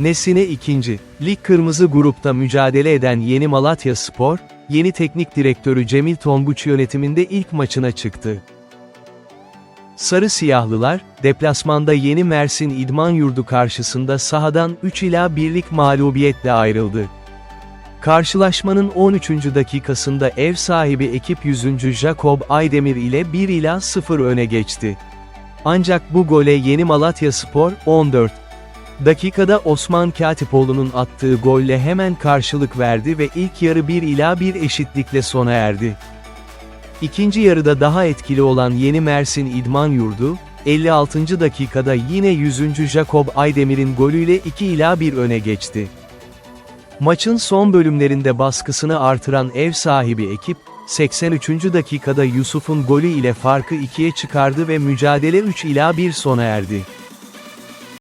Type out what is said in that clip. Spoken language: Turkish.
Nesine ikinci. Lig Kırmızı grupta mücadele eden Yeni Malatya Spor, yeni teknik direktörü Cemil Tonguç yönetiminde ilk maçına çıktı. Sarı Siyahlılar, deplasmanda Yeni Mersin İdman Yurdu karşısında sahadan 3 ila 1'lik mağlubiyetle ayrıldı. Karşılaşmanın 13. dakikasında ev sahibi ekip 100. Jakob Aydemir ile 1 ila 0 öne geçti. Ancak bu gole Yeni Malatya Spor, 14. Dakikada Osman Katipoğlu'nun attığı golle hemen karşılık verdi ve ilk yarı 1 ila 1 eşitlikle sona erdi. İkinci yarıda daha etkili olan Yeni Mersin İdman Yurdu, 56. dakikada yine 100. Jakob Aydemir'in golüyle 2 ila 1 öne geçti. Maçın son bölümlerinde baskısını artıran ev sahibi ekip, 83. dakikada Yusuf'un golü ile farkı ikiye çıkardı ve mücadele 3 ila 1 sona erdi.